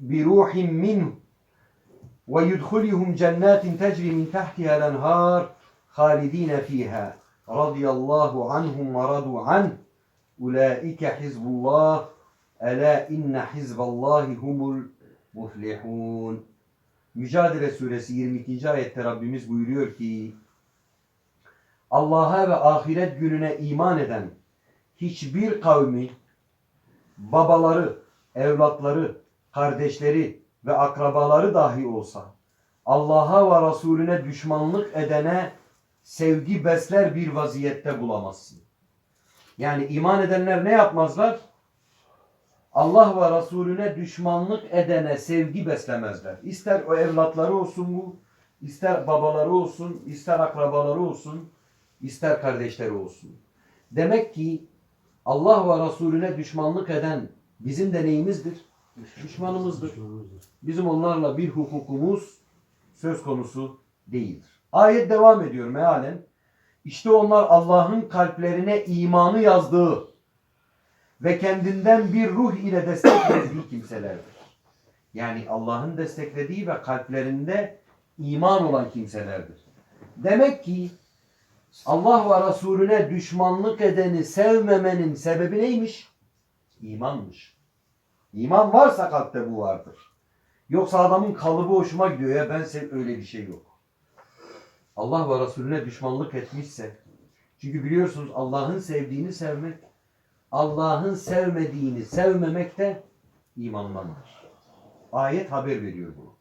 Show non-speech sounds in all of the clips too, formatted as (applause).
بروح منه ويدخلهم جنات تجري من تحتها الأنهار خالدين فيها رضي الله عنهم ورضوا عنه أولئك حزب الله ألا إن حزب الله هم المفلحون Mücadele suresi 22. ayette Rabbimiz buyuruyor ki Allah'a ve ahiret gününe iman eden hiçbir kavmi babaları, evlatları, kardeşleri ve akrabaları dahi olsa Allah'a ve Resulüne düşmanlık edene sevgi besler bir vaziyette bulamazsın. Yani iman edenler ne yapmazlar? Allah ve Resulüne düşmanlık edene sevgi beslemezler. İster o evlatları olsun bu, ister babaları olsun, ister akrabaları olsun, ister kardeşleri olsun. Demek ki Allah ve Resulüne düşmanlık eden bizim de neyimizdir? Düşmanımızdır. Bizim onlarla bir hukukumuz söz konusu değildir. Ayet devam ediyor mealen. İşte onlar Allah'ın kalplerine imanı yazdığı ve kendinden bir ruh ile desteklediği (coughs) kimselerdir. Yani Allah'ın desteklediği ve kalplerinde iman olan kimselerdir. Demek ki Allah ve Resulüne düşmanlık edeni sevmemenin sebebi neymiş? İmanmış. İman varsa kalpte bu vardır. Yoksa adamın kalıbı hoşuma gidiyor ya ben sev öyle bir şey yok. Allah ve Resulüne düşmanlık etmişse çünkü biliyorsunuz Allah'ın sevdiğini sevmek Allah'ın sevmediğini sevmemek de imandandır. Ayet haber veriyor bunu.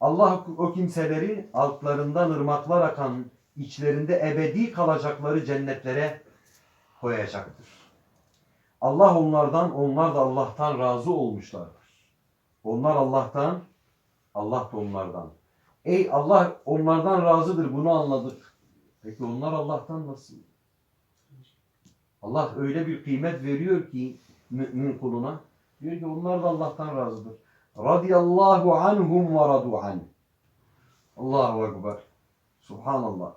Allah o kimseleri altlarından ırmaklar akan içlerinde ebedi kalacakları cennetlere koyacaktır. Allah onlardan, onlar da Allah'tan razı olmuşlardır. Onlar Allah'tan, Allah da onlardan. Ey Allah onlardan razıdır bunu anladık. Peki onlar Allah'tan nasıl? Allah öyle bir kıymet veriyor ki mümin kuluna. Diyor ki onlar da Allah'tan razıdır. Radiyallahu anhum ve radu an. Allahu Ekber. Subhanallah.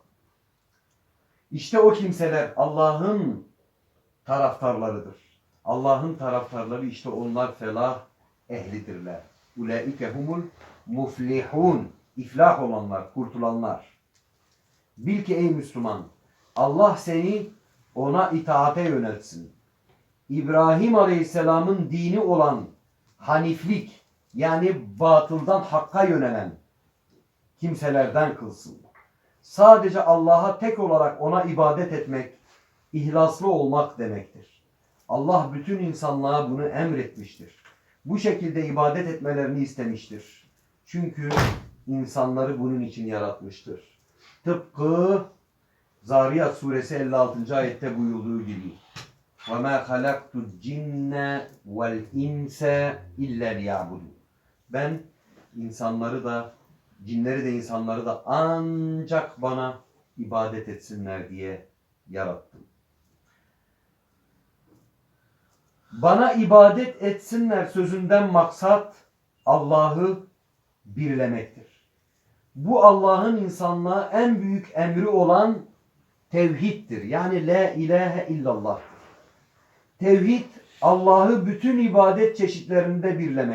İşte o kimseler Allah'ın taraftarlarıdır. Allah'ın taraftarları işte onlar felah ehlidirler. Ulaike humul muflihun. İflah olanlar, kurtulanlar. Bil ki ey Müslüman, Allah seni ona itaate yöneltsin. İbrahim Aleyhisselam'ın dini olan haniflik yani batıldan hakka yönelen kimselerden kılsın. Sadece Allah'a tek olarak ona ibadet etmek, ihlaslı olmak demektir. Allah bütün insanlığa bunu emretmiştir. Bu şekilde ibadet etmelerini istemiştir. Çünkü insanları bunun için yaratmıştır. Tıpkı Zariyat suresi 56. ayette buyurduğu gibi. وَمَا خَلَقْتُ الْجِنَّ وَالْاِنْسَ اِلَّا لِيَعْبُدُونَ Ben insanları da, cinleri de insanları da ancak bana ibadet etsinler diye yarattım. Bana ibadet etsinler sözünden maksat Allah'ı birlemektir. Bu Allah'ın insanlığa en büyük emri olan tevhiddir. Yani la ilahe illallah. Tevhid Allah'ı bütün ibadet çeşitlerinde birlemek.